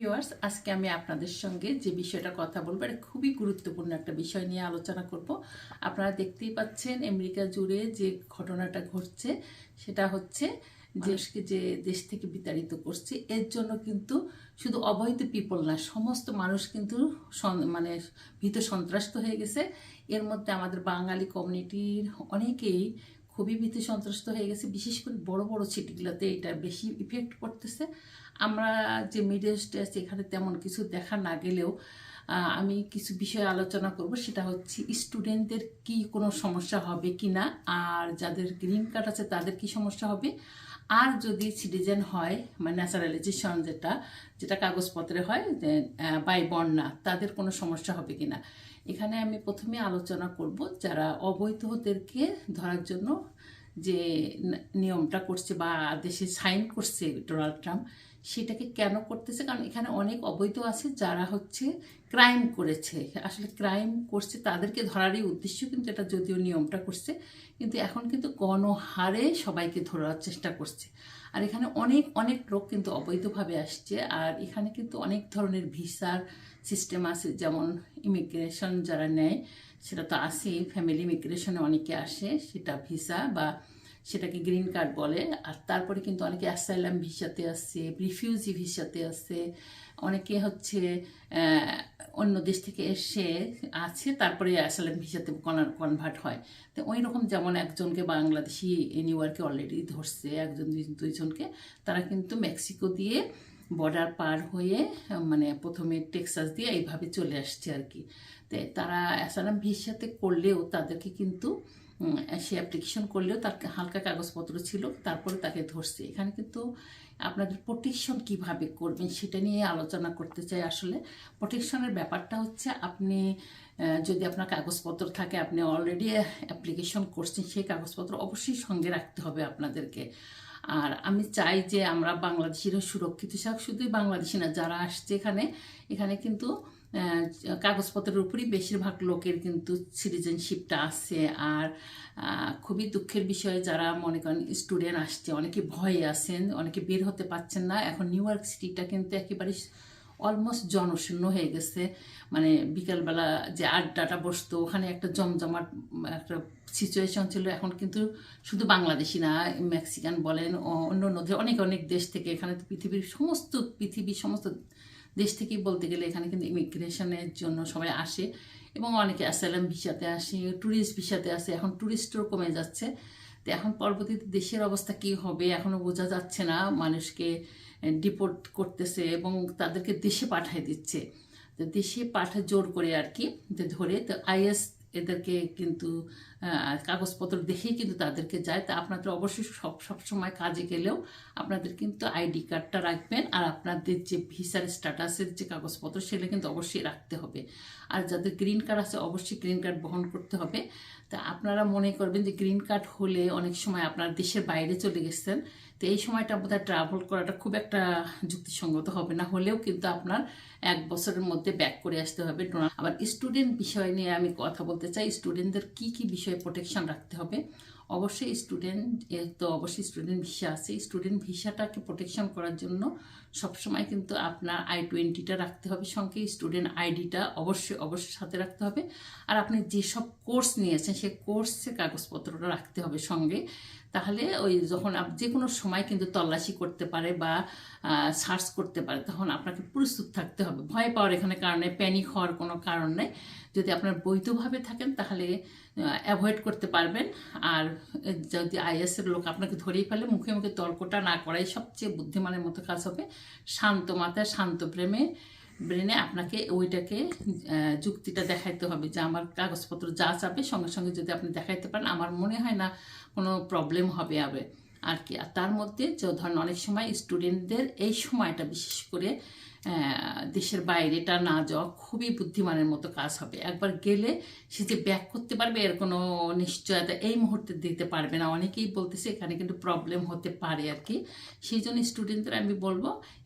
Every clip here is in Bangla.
ভিউয়ার্স আজকে আমি আপনাদের সঙ্গে যে বিষয়টা কথা বলব, এটা খুবই গুরুত্বপূর্ণ একটা বিষয় নিয়ে আলোচনা করব। আপনারা দেখতেই পাচ্ছেন আমেরিকা জুড়ে যে ঘটনাটা ঘটছে, সেটা হচ্ছে দেশকে যে দেশ থেকে বিতাড়িত করছে, এর জন্য কিন্তু শুধু অবৈধ পিপল না, সমস্ত মানুষ কিন্তু মানে ভীত সন্ত্রাস্ত হয়ে গেছে। এর মধ্যে আমাদের বাঙালি কমিউনিটির অনেকেই খুবই ভীতি সন্ত্রস্ত হয়ে গেছে। বিশেষ করে বড় বড় সিটিগুলোতে এটা বেশি ইফেক্ট করতেছে। আমরা যে মিডিল স্টেজ এখানে তেমন কিছু দেখা না গেলেও আমি কিছু বিষয়ে আলোচনা করব। সেটা হচ্ছে স্টুডেন্টদের কি কোনো সমস্যা হবে কি না আর যাদের গ্রিন কার্ড আছে তাদের কি সমস্যা হবে? আর যদি সিটিজেন হয় মানে ন্যাচারালাইজেশন যেটা যেটা কাগজপত্রে হয় বাই বন্যা তাদের কোনো সমস্যা হবে কি না এখানে আমি প্রথমে আলোচনা করব যারা অবৈধদেরকে ধরার জন্য যে নিয়মটা করছে বা দেশে সাইন করছে ডোনাল্ড ট্রাম্প সেটাকে কেন করতেছে? কারণ এখানে অনেক অবৈধ আছে যারা হচ্ছে ক্রাইম করেছে। আসলে ক্রাইম করছে তাদেরকে ধরারই উদ্দেশ্য কিন্তু এটা যদিও নিয়মটা করছে, কিন্তু এখন কিন্তু গণহারে সবাইকে ধরার চেষ্টা করছে। আর এখানে অনেক অনেক লোক কিন্তু অবৈধভাবে আসছে, আর এখানে কিন্তু অনেক ধরনের ভিসার সিস্টেম আছে, যেমন ইমিগ্রেশন যারা নেয়, সেটা তো আছেই। ফ্যামিলি ইমিগ্রেশনে অনেকে আসে, সেটা ভিসা বা সেটাকে গ্রিন কার্ড বলে। আর তারপরে কিন্তু অনেকে অ্যাসাইলাম ভিসাতে আসছে রিফিউজি ভিসাতে আসছে অনেকে হচ্ছে অন্য দেশ থেকে এসে আছে, তারপরে অ্যাসাইলাম ভিসাতে কনভার্ট হয়। তো ওই রকম যেমন একজনকে বাংলাদেশি নিউ ইয়র্কে অলরেডি ধরছে, একজন দুই- দুইজনকে, তারা কিন্তু মেক্সিকো দিয়ে বর্ডার পার হয়ে মানে প্রথমে টেক্সাস দিয়ে এইভাবে চলে আসছে আর কি। তারা অ্যাসালাম ভিসাতে করলেও তাদেরকে কিন্তু সে অ্যাপ্লিকেশন করলেও তার হালকা কাগজপত্র ছিল, তারপরে তাকে ধরছে। এখানে কিন্তু আপনাদের প্রোটেকশন কীভাবে করবেন সেটা নিয়ে আলোচনা করতে চাই আসলে। প্রোটেকশনের ব্যাপারটা হচ্ছে আপনি যদি আপনার কাগজপত্র থাকে, আপনি অলরেডি অ্যাপ্লিকেশন করছেন, সেই কাগজপত্র অবশ্যই সঙ্গে রাখতে হবে আপনাদেরকে। আর আমি চাই যে আমরা বাংলাদেশিরা সুরক্ষিত থাক, শুধুই বাংলাদেশি না, যারা আসছে এখানে এখানে কিন্তু কাগজপত্রের উপরই বেশিরভাগ লোকের কিন্তু সিটিজেনশিপটা আছে। আর খুবই দুঃখের বিষয় যারা মনে করেন স্টুডেন্ট আসছে, অনেকে ভয়ে আছেন, অনেকে বের হতে পারছেন না। এখন নিউ ইয়র্ক সিটিটা কিন্তু একেবারে অলমোস্ট জনশূন্য হয়ে গেছে। মানে বিকালবেলা যে আড্ডাটা বসতো, ওখানে একটা জমজমাট, একটা সিচুয়েশন ছিল। এখন কিন্তু শুধু বাংলাদেশি না মেক্সিকান বলেন অন্য অন্য অনেক অনেক দেশ থেকে এখানে পৃথিবীর সমস্ত পৃথিবীর সমস্ত দেশ থেকেই বলতে গেলে এখানে কিন্তু ইমিগ্রেশনের জন্য সবাই আসে এবং অনেকে অ্যাসাইলাম ভিসাতে আসে ট্যুরিস্ট ভিসাতে আসে, এখন ট্যুরিস্টও কমে যাচ্ছে। তো এখন পরবর্তীতে দেশের অবস্থা কি হবে এখনও বোঝা যাচ্ছে না, মানুষকে ডিপোর্ট করতেছে এবং তাদেরকে দেশে পাঠিয়ে দিচ্ছে। তো দেশে পাঠা জোর করে আর কি, যে ধরে তো আইএস এদেরকে কিন্তু কাগজপত্র দেখেই কিন্তু তাদেরকে যায়। তা আপনাদের অবশ্যই সব সব সময় কাজে গেলেও আপনাদের কিন্তু আইডি কার্ডটা রাখবেন আর আপনাদের যে ভিসার স্ট্যাটাসের যে কাগজপত্র সেগুলো কিন্তু অবশ্যই রাখতে হবে। আর যাদের গ্রিন কার্ড আছে অবশ্যই গ্রিন কার্ড বহন করতে হবে। তা আপনারা মনে করবেন যে গ্রিন কার্ড হলে অনেক সময় আপনার দেশের বাইরে চলে গেছেন। তো এই সময়টা বোধহয় ট্রাভেল করাটা খুব একটা যুক্তিসঙ্গত হবে না। হলেও কিন্তু আপনার এক বছরের মধ্যে ব্যাক করে আসতে হবে। ডোনাল্ড আবার স্টুডেন্ট বিষয় নিয়ে আমি কথা বলতে চাই। স্টুডেন্টদের কি কি বিষয়ে প্রোটেকশন রাখতে হবে? অবশ্যই স্টুডেন্ট তো অবশ্যই স্টুডেন্ট ভিসা আছে। স্টুডেন্ট ভিসাটাকে প্রোটেকশন করার জন্য সবসময় কিন্তু আপনার আই টোয়েন্টিটা রাখতে হবে সঙ্গে স্টুডেন্ট আইডিটা অবশ্যই অবশ্যই সাথে রাখতে হবে। আর আপনি যেসব কোর্স নিয়েছেন সেই কোর্সের কাগজপত্রটা রাখতে হবে সঙ্গে। তাহলে ওই যখন যে কোনো সময় কিন্তু তল্লাশি করতে পারে বা সার্চ করতে পারে, তখন আপনাকে প্রস্তুত থাকতে হবে। ভয় পাওয়ার এখানে কারণে প্যানিক হওয়ার কোনো কারণ নেই। যদি আপনার বৈধভাবে থাকেন, তাহলে অ্যাভয়েড করতে পারবেন। আর যদি আইএসের লোক আপনাকে ধরেই ফেলে, মুখে মুখে তর্কটা না করাই সবচেয়ে বুদ্ধিমানের মতো কাজ হবে। শান্ত মাথায় শান্ত প্রেমে ব্রেনে আপনাকে ওইটাকে যুক্তিটা দেখাইতে হবে যে আমার কাগজপত্র যা চাবে সঙ্গে সঙ্গে যদি আপনি দেখাইতে পারেন, আমার মনে হয় না কোনো প্রবলেম হবে আবে। আর কি, আর তার মধ্যে ধরেন অনেক সময় স্টুডেন্টদের এই সময়টা বিশেষ করে দেশের বাইরেটা না যাওয়া খুবই বুদ্ধিমানের মতো কাজ হবে। একবার গেলে সে যে ব্যাক করতে পারবে, এর কোনো নিশ্চয়তা এই মুহূর্তে দিতে পারবে না। অনেকেই বলতেছে এখানে কিন্তু প্রবলেম হতে পারে আর কি। সেই জন্য স্টুডেন্টদের আমি বলব,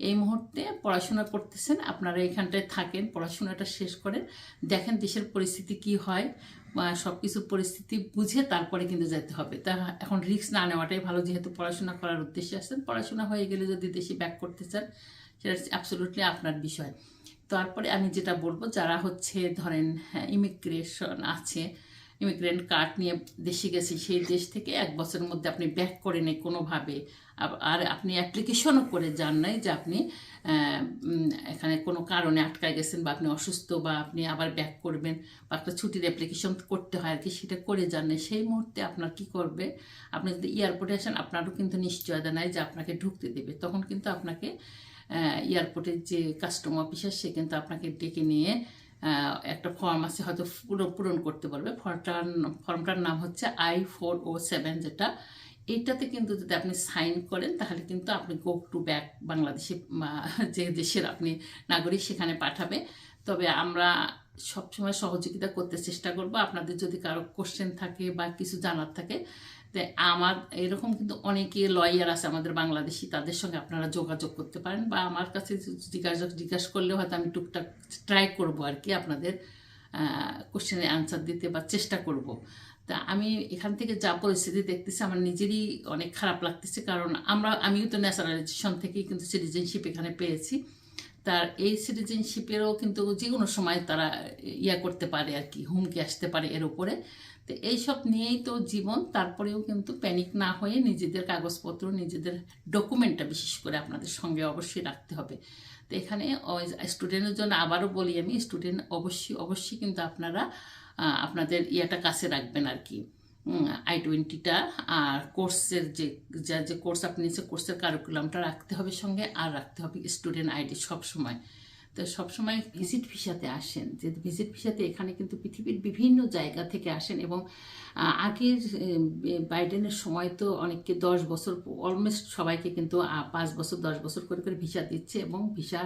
এই মুহূর্তে পড়াশোনা করতেছেন, আপনারা এখানটায় থাকেন, পড়াশোনাটা শেষ করেন, দেখেন দেশের পরিস্থিতি কি হয় সব কিছু পরিস্থিতি বুঝে তারপরে কিন্তু যেতে হবে। তা এখন রিস্ক না নেওয়াটাই ভালো, যেহেতু পড়াশোনা করার উদ্দেশ্যে আসছেন পড়াশোনা হয়ে গেলে যদি দেশে ব্যাক করতে চান সেটা অ্যাবসোলুটলি আপনার বিষয়। তারপরে আমি যেটা বলব, যারা হচ্ছে ধরেন ইমিগ্রেশন আছে ইমিগ্রেন্ট কার্ড নিয়ে দেশে গেছে, সেই দেশ থেকে এক বছরের মধ্যে আপনি ব্যাক করে নেই কোনোভাবে। আর আপনি অ্যাপ্লিকেশনও করে যান নাই যে আপনি এখানে কোনো কারণে আটকায় গেছেন বা আপনি অসুস্থ বা আপনি আবার ব্যাক করবেন বা একটা ছুটির অ্যাপ্লিকেশন করতে হয় আর কি সেটা করে যান নাই। সেই মুহূর্তে আপনার কি করবে? আপনি যদি এয়ারপোর্টে আসেন, আপনারও কিন্তু নিশ্চয়তা নাই যে আপনাকে ঢুকতে দেবে। তখন কিন্তু আপনাকে এয়ারপোর্টের যে কাস্টম অফিসার সে কিন্তু আপনাকে ডেকে নিয়ে একটা ফর্ম আছে, হয়তো পুরো পূরণ করতে পারবে। ফর্মটার ফর্মটার নাম হচ্ছে আই ফোর ও সেভেন যেটা। এইটাতে কিন্তু যদি আপনি সাইন করেন, তাহলে কিন্তু আপনি গো টু ব্যাক বাংলাদেশে যে দেশের আপনি নাগরিক, সেখানে পাঠাবে। তবে আমরা সবসময় সহযোগিতা করতে চেষ্টা করব। আপনাদের যদি কারও কোশ্চেন থাকে বা কিছু জানার থাকে তো আমার, এরকম কিন্তু অনেকে লয়ার আছে আমাদের বাংলাদেশি, তাদের সঙ্গে আপনারা যোগাযোগ করতে পারেন বা আমার কাছে জিজ্ঞাসা জিজ্ঞাসা করলে হয়তো আমি টুকটাক ট্রাই করব আর কি আপনাদের কোশ্চেনের অ্যান্সার দিতে বা চেষ্টা করব। তা আমি এখান থেকে যা পরিস্থিতি দেখতেছি, আমার নিজেরই অনেক খারাপ লাগতেছে কারণ আমরা, আমিও তো ন্যাচারালাইজেশন থেকেই কিন্তু সিটিজেনশিপ এখানে পেয়েছি। তার এই সিটিজেনশিপেরও কিন্তু যে কোনো সময় তারা ইয়া করতে পারে আর কি, হুমকি আসতে পারে এর উপরে। তো এইসব নিয়েই তো জীবন, তারপরেও কিন্তু প্যানিক না হয়ে নিজেদের কাগজপত্র, নিজেদের ডকুমেন্টটা বিশেষ করে আপনাদের সঙ্গে অবশ্যই রাখতে হবে। তো এখানে স্টুডেন্টের জন্য আবারও বলি আমি স্টুডেন্ট অবশ্যই অবশ্যই কিন্তু আপনারা আপনাদের ইয়েটা কাছে রাখবেন আর কি। আই টোয়েন্টিটা আর কোর্সের যে, যা, যে কোর্স আপনি নিচ্ছে কোর্সের কারিকুলামটা রাখতে হবে সঙ্গে, আর রাখতে হবে স্টুডেন্ট আইডি সব সময়। তো সবসময় ভিজিট ভিসাতে আসেন। যে ভিজিট ভিসাতে এখানে কিন্তু পৃথিবীর বিভিন্ন জায়গা থেকে আসেন এবং আগের বাইডেনের সময় তো অনেককে দশ বছর অলমোস্ট সবাইকে কিন্তু পাঁচ বছর, দশ বছর করে করে ভিসা দিচ্ছে এবং ভিসা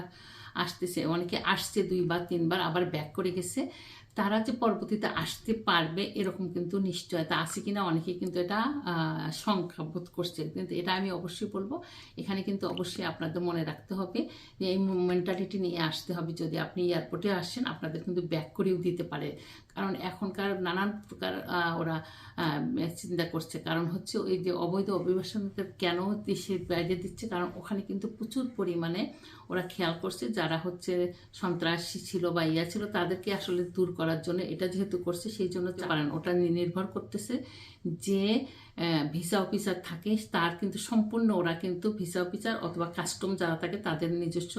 আসতেছে। অনেকে আসছে দুইবার, তিনবার, আবার ব্যাক করে গেছে। তারা যে পরবর্তীতে আসতে পারবে এরকম কিন্তু নিশ্চয়তা আছে কিনা অনেকে কিন্তু এটা সংখ্যা বোধ করছে। কিন্তু এটা আমি অবশ্যই বলব, এখানে কিন্তু অবশ্যই আপনাদের মনে রাখতে হবে যে এই মেন্টালিটি নিয়ে আসতে হবে। যদি আপনি এয়ারপোর্টে আসেন, আপনাদের কিন্তু ব্যাক করেও দিতে পারে। কারণ এখনকার নানান প্রকার ওরা চিন্তা করছে। কারণ হচ্ছে ওই যে অবৈধ অভিবাসনদের কেন দেশের বাইরে দিচ্ছে? কারণ ওখানে কিন্তু প্রচুর পরিমাণে ওরা খেয়াল করছে, যারা হচ্ছে সন্ত্রাসী ছিল বা ইয়া ছিল, তাদেরকে আসলে দূর করার জন্য এটা যেহেতু করছে, সেই জন্য পারেন। ওটা নির্ভর করতেছে যে ভিসা অফিসার থাকে, তার কিন্তু সম্পূর্ণ ওরা কিন্তু ভিসা অফিসার অথবা কাস্টম যারা থাকে, তাদের নিজস্ব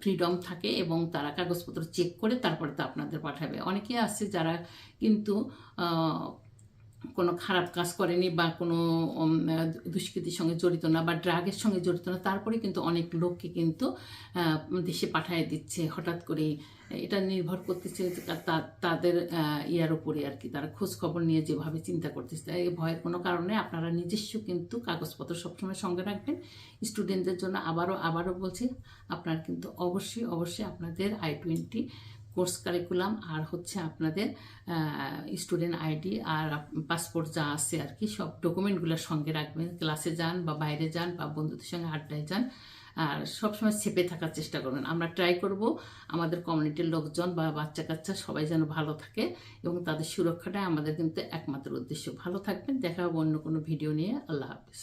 ফ্রিডম থাকে এবং তারা কাগজপত্র চেক করে তারপরে তো আপনাদের পাঠাবে। অনেকে আছে যারা কিন্তু কোনো খারাপ কাজ করেনি বা কোনো দুষ্কৃতির সঙ্গে জড়িত না বা ড্রাগের সঙ্গে জড়িত না, তারপরে কিন্তু অনেক লোককে কিন্তু দেশে পাঠিয়ে দিচ্ছে হঠাৎ করে এটা নির্ভর করতেছে তাদের ইয়ার উপরে আর কি। তারা খোঁজ খবর নিয়ে যেভাবে চিন্তা করতেছে, তাই ভয়ের কোনো কারণে আপনারা নিজস্ব কিন্তু কাগজপত্র সবসময় সঙ্গে রাখবেন। স্টুডেন্টদের জন্য আবারও আবারও বলছি, আপনার কিন্তু অবশ্যই অবশ্যই আপনাদের আই টোয়েন্টি কোর্স কারিকুলাম আর হচ্ছে আপনাদের স্টুডেন্ট আইডি আর পাসপোর্ট যা আছে আর কি, সব ডকুমেন্টগুলো সঙ্গে রাখবেন। ক্লাসে যান বা বাইরে যান বা বন্ধুদের সঙ্গে আড্ডায় যান। আর সবসময় সেপে থাকার চেষ্টা করবেন। আমরা ট্রাই করব আমাদের কমিউনিটির লোকজন বা বাচ্চা কাচ্চা সবাই যেন ভালো থাকে এবং তাদের সুরক্ষাটাই আমাদের কিন্তু একমাত্র উদ্দেশ্য। ভালো থাকবেন। দেখা হবে অন্য কোনো ভিডিও নিয়ে। আল্লাহ হাফিজ।